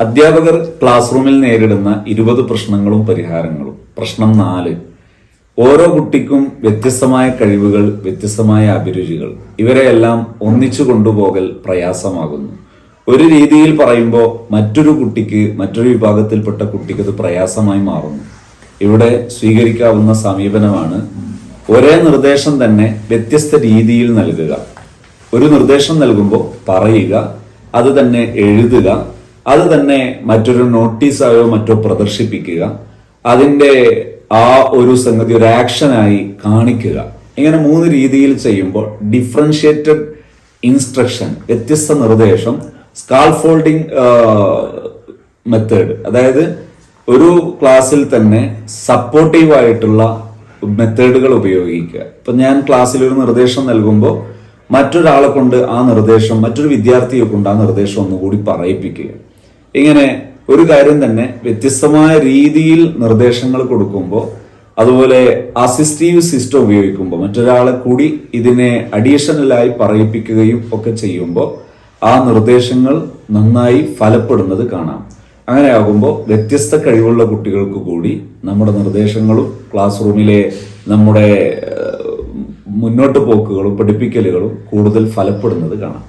അധ്യാപകർ ക്ലാസ് റൂമിൽ നേരിടുന്ന ഇരുപത് പ്രശ്നങ്ങളും പരിഹാരങ്ങളും. പ്രശ്നം നാല് ഓരോ കുട്ടിക്കും വ്യത്യസ്തമായ കഴിവുകൾ വ്യത്യസ്തമായ അഭിരുചികൾ. ഇവരെയെല്ലാം ഒന്നിച്ചു കൊണ്ടുപോകൽ പ്രയാസമാകുന്നു. ഒരു രീതിയിൽ പറയുമ്പോൾ മറ്റൊരു കുട്ടിക്ക് മറ്റൊരു വിഭാഗത്തിൽപ്പെട്ട കുട്ടിക്ക് അത് പ്രയാസമായി മാറുന്നു. ഇവിടെ സ്വീകരിക്കാവുന്ന സമീപനമാണ് ഒരേ നിർദ്ദേശം തന്നെ വ്യത്യസ്ത രീതിയിൽ നൽകുക. ഒരു നിർദ്ദേശം നൽകുമ്പോൾ പറയുക അത് തന്നെ എഴുതുക അത് തന്നെ മറ്റൊരു നോട്ടീസായോ മറ്റോ പ്രദർശിപ്പിക്കുക. അതിന്റെ ആ ഒരു സംഗതി ഒരു ആക്ഷനായി കാണിക്കുക. ഇങ്ങനെ മൂന്ന് രീതിയിൽ ചെയ്യുമ്പോൾ ഡിഫറൻഷിയേറ്റഡ് ഇൻസ്ട്രക്ഷൻ വ്യത്യസ്ത നിർദ്ദേശം സ്കാൾ സ്കാൾഫോൾഡിംഗ് മെത്തേഡ് അതായത് ഒരു ക്ലാസ്സിൽ തന്നെ സപ്പോർട്ടീവ് ആയിട്ടുള്ള മെത്തേഡുകൾ ഉപയോഗിക്കുക. ഇപ്പൊ ഞാൻ ക്ലാസ്സിൽ ഒരു നിർദ്ദേശം നൽകുമ്പോൾ മറ്റൊരാളെ കൊണ്ട് ആ നിർദ്ദേശം മറ്റൊരു വിദ്യാർത്ഥിയെ കൊണ്ട് ആ നിർദ്ദേശം ഒന്നുകൂടി പറയിപ്പിക്കുക. ഇങ്ങനെ ഒരു കാര്യം തന്നെ വ്യത്യസ്തമായ രീതിയിൽ നിർദ്ദേശങ്ങൾ കൊടുക്കുമ്പോൾ അതുപോലെ അസിസ്റ്റീവ് സിസ്റ്റം ഉപയോഗിക്കുമ്പോൾ മറ്റൊരാളെ കൂടി ഇതിനെ അഡീഷണലായി പറയിപ്പിക്കുകയും ഒക്കെ ചെയ്യുമ്പോൾ ആ നിർദ്ദേശങ്ങൾ നന്നായി ഫലപ്പെടുന്നത് കാണാം. അങ്ങനെ ആകുമ്പോൾ വ്യത്യസ്ത കഴിവുള്ള കുട്ടികൾക്ക് കൂടി നമ്മുടെ നിർദ്ദേശങ്ങളും ക്ലാസ് റൂമിലെ നമ്മുടെ മുന്നോട്ട് പോക്കുകളും പഠിപ്പിക്കലുകളും കൂടുതൽ ഫലപ്പെടുന്നത് കാണാം.